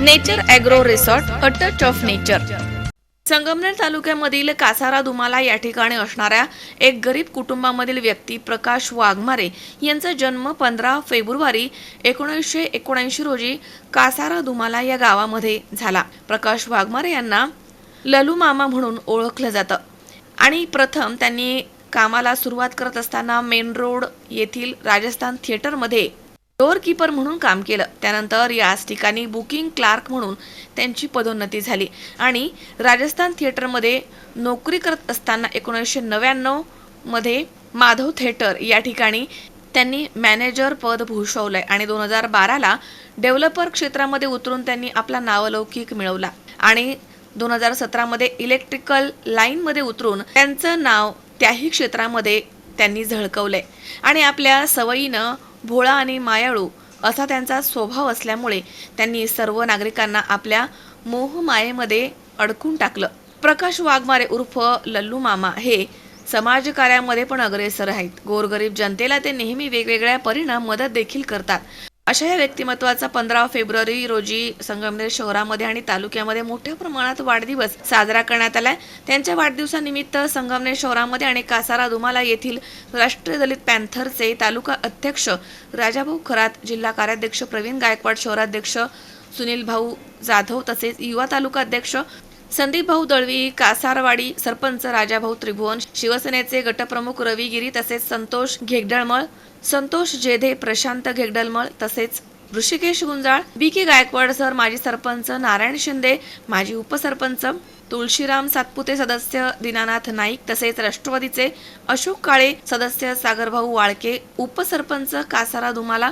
Nature Agro Resort a touch of nature. Sangamner तालुक्यामधील Kasara Dumala या ठिकाणी असणाऱ्या एक गरीब कुटुंबामधील व्यक्ती प्रकाश वाघमारे यांचा जन्म पंधरा फेब्रुवारी एकोणीसशे एकोणऐंशी रोजी कासारा दुमाला या गावामध्ये झाला. प्रकाश वाघमारे यांना ललू मामा म्हणून ओळखलं जातं आणि प्रथम त्यांनी कामाला सुरुवात करत असताना मेन रोड येथील राजस्थान थिएटरमध्ये डोअरकीपर म्हणून काम केलं. त्यानंतर याच ठिकाणी बुकिंग क्लार्क म्हणून त्यांची पदोन्नती झाली. आणि राजस्थान थिएटरमध्ये नोकरी करत असताना एकोणीसशे नव्याण्णवमध्ये माधव थिएटर या ठिकाणी त्यांनी मॅनेजर पद भूषवलंय. आणि दोन हजार बाराला डेव्हलपर क्षेत्रामध्ये उतरून त्यांनी आपला नावलौकिक मिळवला. आणि दोन हजार सतरामध्ये इलेक्ट्रिकल लाईनमध्ये उतरून त्यांचं नाव त्याही क्षेत्रामध्ये त्यांनी झळकवलंय. आणि आपल्या सवयीनं भोळा आणि मायाळू असा त्यांचा स्वभाव असल्यामुळे त्यांनी सर्व नागरिकांना आपल्या मोहमायेमध्ये अडकून टाकलं. प्रकाश वाघमारे उर्फ लल्लू मामा हे समाजकार्यामध्ये पण अग्रेसर आहेत. गोरगरीब जनतेला ते नेहमी वेगवेगळ्या परिणाम मदत देखील करतात. अशा या व्यक्तिमत्वाचा पंधरा फेब्रुवारी रोजी संगमनेर शहरामध्ये आणि तालुक्यामध्ये मोठ्या प्रमाणात वाढदिवस साजरा करण्यात आलाय. त्यांच्या वाढदिवसानिमित्त संगमनेर शहरामध्ये आणि कासारा दुमाला येथील राष्ट्रीय दलित पॅन्थरचे तालुका अध्यक्ष राजाभाऊ खरात जिल्हा कार्याध्यक्ष प्रवीण गायकवाड शहराध्यक्ष सुनील भाऊ जाधव तसेच युवा तालुका अध्यक्ष संदीप भाऊ दळवी कासारवाडी सरपंच राजाभाऊ त्रिभुवन शिवसेनेचे गटप्रमुख रवी गिरी तसेच संतोष घेगडळमळ संतोष जेधे प्रशांत घेगडळमळ तसेच Rishikesh Gunjal B K Gaikwad sir माजी सरपंच नारायण शिंदे माजी उपसरपंच तुळशीराम सातपुते सदस्य दीनानाथ नाईक तसेच राष्ट्रवादीचे अशोक काळे सदस्य सागरभाऊ वाळके उपसरपंच कासारा दुमाला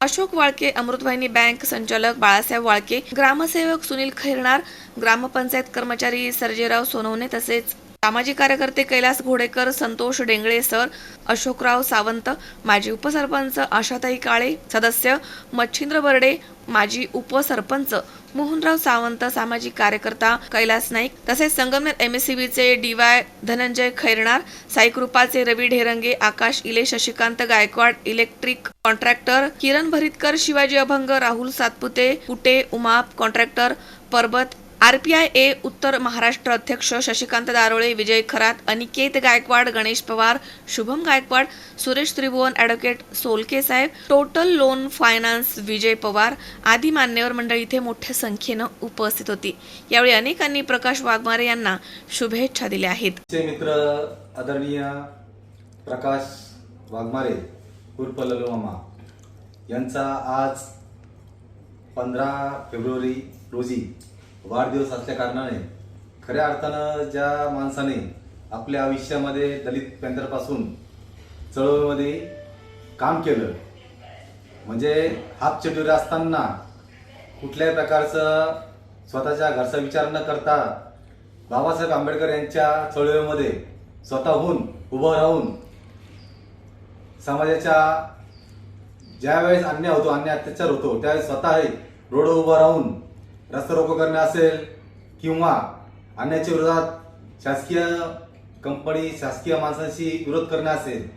अशोक वाळके अमृतवाहिनी बँक संचालक बाळासाहेब वाळके ग्रामसेवक सुनील खैरणार ग्रामपंचायत कर्मचारी सर्जेराव सोनवणे तसेच सामाजिक कार्यकर्ते कैलास घोडेकर संतोष डेंगळे सर अशोकराव सावंत माजी उपसरपंच आशाताई काळे सदस्य मच्छिंद्र बर्डे माजी उपसरपंच मोहनराव सावंत सामाजिक कार्यकर्ता कैलास नाईक तसेच संगमनेर एमएससीबीचे डी वाय धनंजय खैरणार साईकृपाचे रवी ढेरंगे आकाश इले Shashikant Gaikwad electric contractor Kiran Bharitkar Shivaji Abhang Rahul Satpute Kute Umap contractor Parvat R P I A उत्तर महाराष्ट्र अध्यक्ष शशिकांत दारोळे विजय खरात अनिकेत गायकवाड गणेश पवार शुभम गायकवाड सुरेश त्रिभुवन ॲडव्होकेट सोलके साहेब total loan finance Vijay Pawar आदी मान्यवर मंडळी इथे मोठ्या संख्येनं उपस्थित होती. यावेळी अनेकांनी प्रकाश वाघमारे यांना शुभेच्छा दिल्या आहेत. मित्र आदरणीय प्रकाश वाघमारे उर्फ ललू यांचा आज पंधरा फेब्रुवारी रोजी वाढदिवस असल्या कारणाने खऱ्या अर्थानं ज्या माणसाने आपल्या आयुष्यामध्ये दलित पॅंथरपासून चळवळीमध्ये काम केलं म्हणजे हाफ चटुरी असताना कुठल्याही प्रकारचं स्वतःच्या घरचा विचार न करता बाबासाहेब आंबेडकर यांच्या चळवळीमध्ये स्वतःहून उभं राहून समाजाच्या ज्यावेळेस अन्याय होतो अन्याय अत्याचार होतो त्यावेळेस स्वतः रोड उभं राहून रस्ता रोको करणे असेल किंवा अन्याच्या विरोधात शासकीय कंपनी शासकीय माणसांशी विरोध करणं असेल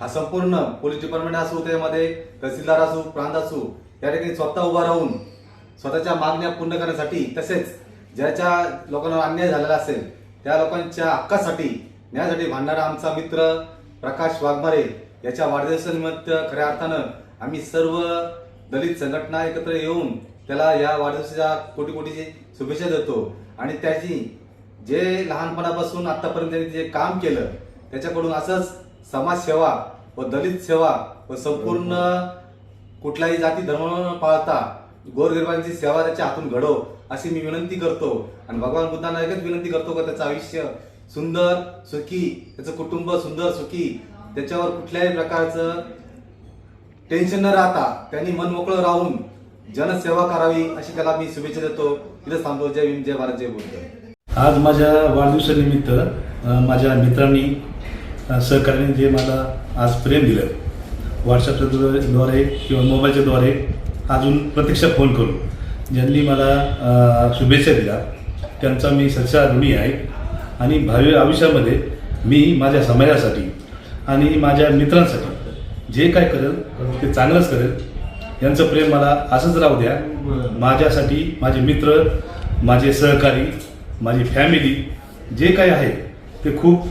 हा संपूर्ण पोलीस डिपार्टमेंट असो त्यामध्ये तहसीलदार असो प्रांत असो या ठिकाणी स्वतः उभा राहून स्वतःच्या मागण्या पूर्ण करण्यासाठी तसेच ज्याच्या लोकांना अन्याय झालेला असेल त्या लोकांच्या हक्कासाठी न्यायासाठी भांडणारा आमचा मित्र प्रकाश वाघमारे याच्या वाढदिवसानिमित्त खऱ्या अर्थानं आम्ही सर्व दलित संघटना एकत्र येऊन त्याला या वाढदिवसाच्या कोटी कोटीची शुभेच्छा देतो. आणि त्याची जे लहानपणापासून आतापर्यंत त्यांनी जे काम केलं त्याच्याकडून असंच समाजसेवा व दलित सेवा व संपूर्ण कुठलाही जाती धर्म न पाळता गोरगरिबांची सेवा त्याच्या हातून घडो अशी मी विनंती करतो. आणि भगवान बुद्धांना एकच विनंती करतो का त्याचं आयुष्य सुंदर सुखी त्याचं कुटुंब सुंदर सुखी त्याच्यावर कुठल्याही प्रकारचं टेन्शन न राहता त्यांनी मन मोकळं राहून जनसेवा करावी अशी त्याला मी शुभेच्छा देतो. इथं थांबतो जय भीम जय भारत जय बोलतो आज माझ्या वाढदिवसानिमित्त माझ्या मित्रांनी सहकार्याने जे मला आज प्रेम दिलं व्हॉट्सअपच्या द्वारे किंवा मोबाईलच्या द्वारे अजून प्रत्यक्ष फोन करून ज्यांनी मला शुभेच्छा दिल्या त्यांचा मी सच्चा ऋणी आहे. आणि भावी आयुष्यामध्ये मी माझ्या समाजासाठी आणि माझ्या मित्रांसाठी जे काय करेल ते चांगलंच करेल. यांचं प्रेम मला असंच राहू द्या. माझ्यासाठी माझे मित्र माझे सहकारी माझी फॅमिली जे काही आहे ते खूप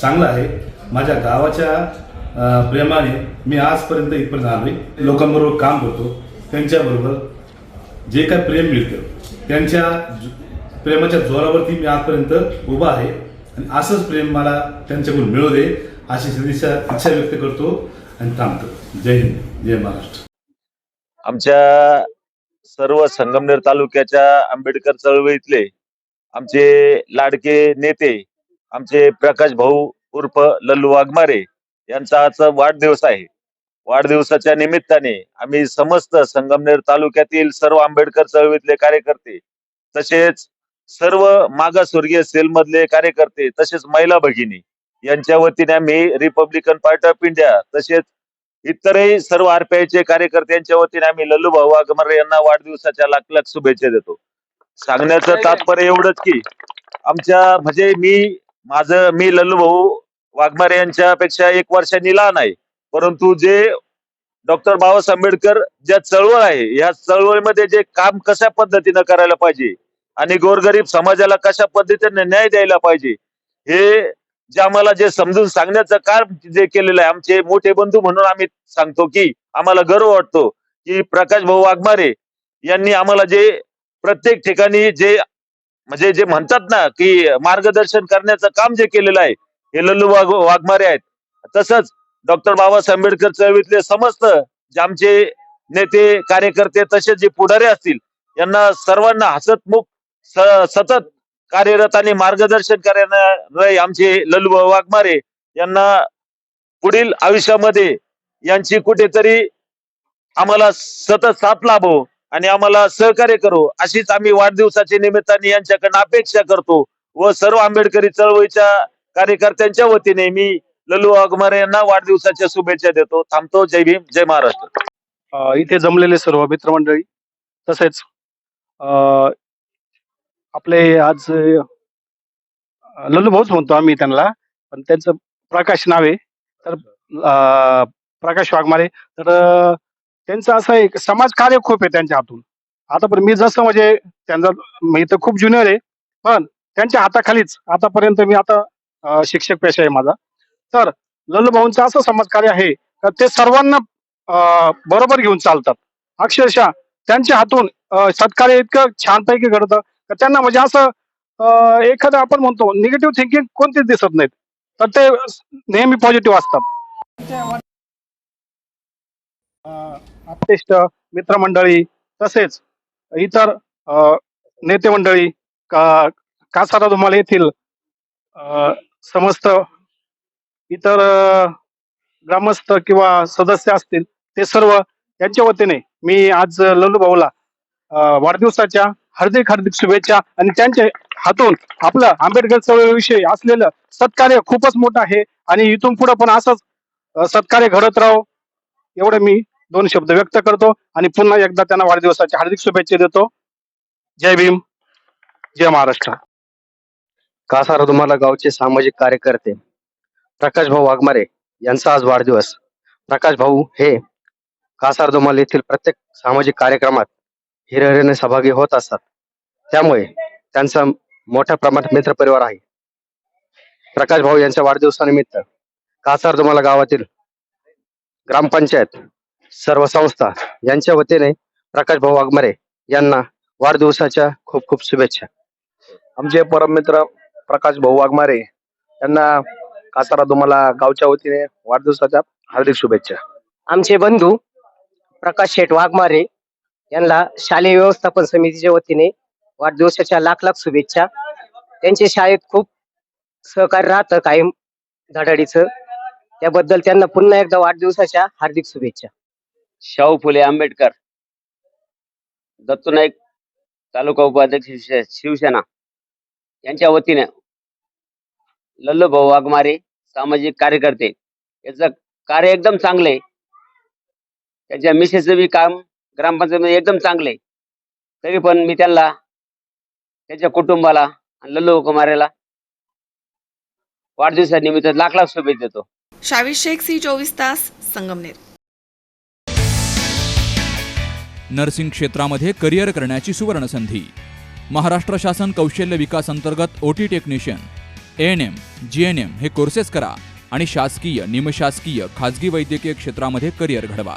चांगलं आहे. माझ्या गावाच्या प्रेमाने मी आजपर्यंत इथपर्यंत आलो आहे लोकांबरोबर काम करतो. त्यांच्याबरोबर जे काय प्रेम मिळतं त्यांच्या प्रेमाच्या जोरावरती मी आजपर्यंत उभा आहे. आणि असंच प्रेम मला त्यांच्याकडून मिळू दे अशी सदिच्छा इच्छा व्यक्त करतो आणि थांबतो. जय हिंद जय महाराष्ट्र. आमच्या सर्व संगमनेर तालुक्याच्या आंबेडकर चळवळीतले आमचे लाडके नेते आमचे प्रकाश भाऊ उर्फ लल्लू वाघमारे यांचा आज वाढदिवस आहे. वाढदिवसाच्या निमित्ताने आम्ही समस्त संगमनेर तालुक्यातील सर्व आंबेडकर चळवळीतले कार्यकर्ते तसेच सर्व मागासवर्गीय सेलमधले कार्यकर्ते तसेच महिला भगिनी यांच्या वतीने आम्ही रिपब्लिकन पार्टी ऑफ इंडिया तसेच इतरही सर्व आरपीआयचे कार्यकर्त्यांच्या वतीने आम्ही लल्लू भाऊ वाघमारे यांना वाढदिवसाच्या लाख लाख शुभेच्छा देतो. सांगण्याचं तात्पर्य एवढंच की आमच्या म्हणजे मी माझं मी लल्लू भाऊ वाघमारे यांच्यापेक्षा एक वर्षांनी लहान आहे. परंतु जे डॉक्टर बाबासाहेब आंबेडकर ज्या चळवळ आहे या चळवळीमध्ये जे काम कशा पद्धतीनं करायला पाहिजे आणि गोरगरीब समाजाला कशा पद्धतीने न्याय द्यायला पाहिजे हे जे आम्हाला जे समजून सांगण्याचं काम जे केलेलं आहे आमचे मोठे बंधू म्हणून आम्ही सांगतो की आम्हाला गर्व वाटतो की प्रकाश भाऊ वाघमारे यांनी आम्हाला जे प्रत्येक ठिकाणी जे म्हणजे जे म्हणतात ना की मार्गदर्शन करण्याचं काम जे केलेलं आहे हे लल्लू वाघ वाघमारे आहेत. तसंच डॉक्टर बाबासाहेब आंबेडकर चळवळीतले समस्त जे आमचे नेते कार्यकर्ते तसेच जे पुढारे असतील यांना सर्वांना हसतमुख स- सतत कार्यरत आणि मार्गदर्शन करणारे आमचे ललूभाऊ वाघमारे यांना पुढील आयुष्यामध्ये यांची कुठेतरी आम्हाला सतत साथ लाभो आणि आम्हाला सहकार्य करू. अशीच आम्ही वाढदिवसाच्या निमित्ताने यांच्याकडनं अपेक्षा करतो व सर्व आंबेडकरी चळवळीच्या कार्यकर्त्यांच्या वतीने मी ललू वाघमारे यांना वाढदिवसाच्या शुभेच्छा देतो. थांबतो. जय भीम. जय महाराष्ट्र. इथे जमलेले सर्व मित्रमंडळी तसेच आपले आज लल्लू भाऊच म्हणतो आम्ही त्यांना पण त्यांचं प्रकाश नाव आहे. तर प्रकाश वाघमारे तर त्यांचं असं एक समाज कार्य खूप आहे त्यांच्या हातून. आता पण मी जसं म्हणजे त्यांचा मी तर खूप ज्युनियर आहे पण त्यांच्या हाताखालीच आतापर्यंत मी आता शिक्षक पेशा आहे माझा. तर लल्लू भाऊंचं असं समाजकार्य आहे का ते सर्वांना बरोबर घेऊन चालतात. अक्षरशः त्यांच्या हातून सत्कार्य इतकं छानपैकी घडतं तर त्यांना म्हणजे असं एखादं आपण म्हणतो निगेटिव्ह थिंकिंग कोणतीच दिसत नाहीत. तर ते नेहमी पॉझिटिव्ह असतात. आपतेष्ट मित्रमंडळी तसेच इतर नेते मंडळी का कासारा धुमाल येथील अ, समस्त इतर ग्रामस्थ किंवा सदस्य असतील ते सर्व यांच्या वतीने मी आज लल्लू भाऊला वाढदिवसाच्या हार्दिक हार्दिक शुभेच्छा. आणि त्यांच्या हातून आपलं आंबेडकर चळवळीविषयी असलेलं सत्कार्य खूपच मोठं आहे. आणि इथून पुढे पण असंच सत्कार्य घडत राहो एवढे मी दोन शब्द व्यक्त करतो. आणि पुन्हा एकदा त्यांना वाढदिवसाच्या हार्दिक शुभेच्छा देतो. जय भीम जय महाराष्ट्र. कासार तुम्हाला गावचे सामाजिक कार्यकर्ते प्रकाश भाऊ वाघमारे यांचा आज वाढदिवस. प्रकाश भाऊ हे कासार धुमाल येथील प्रत्येक सामाजिक कार्यक्रमात हिरिरीने सहभागी होत असतात. त्यामुळे त्यांचा मोठ्या प्रमाणात मित्र परिवार आहे. प्रकाश भाऊ यांच्या वाढदिवसानिमित्त कासार तुम्हाला गावातील ग्रामपंचायत सर्व संस्था यांच्या वतीने प्रकाश भाऊ वाघमारे यांना वाढदिवसाच्या खूप खूप शुभेच्छा. आमचे परममित्र प्रकाश भाऊ वाघमारे यांना कासारा तुम्हाला गावच्या वतीने वाढदिवसाच्या हार्दिक शुभेच्छा. आमचे बंधू प्रकाश शेठ वाघमारे यांना शालेय व्यवस्थापन समितीच्या वतीने वाढदिवसाच्या लाख लाख शुभेच्छा. त्यांचे शाळेत खूप सहकार्य राहतं कायम धडाडीचं. त्याबद्दल त्यांना पुन्हा एकदा वाढदिवसाच्या हार्दिक शुभेच्छा. शाहू फुले आंबेडकर दत्तू नाईक तालुका उपाध्यक्ष शिवसेना यांच्या वतीने लल्लूभाऊ वाघमारे सामाजिक कार्यकर्ते याचं कार्य एकदम चांगले त्यांच्या मिसेसचं बी काम ग्रामपंचायतीमध्ये एकदम चांगले. तरी पण मी त्यांना त्यांच्या कुटुंबाला आणि लल्लू कुमारेला वाढदिवसानिमित्त लाख लाख शुभेच्छा देतो. शावी शेख सी चोवीस तास संगमनेर. नर्सिंग क्षेत्रामध्ये करिअर करण्याची सुवर्णसंधी. महाराष्ट्र शासन कौशल्य विकास अंतर्गत OT technician A N M G N M हे कोर्सेस करा आणि शासकीय निमशासकीय खाजगी वैद्यकीय क्षेत्रामध्ये करिअर घडवा.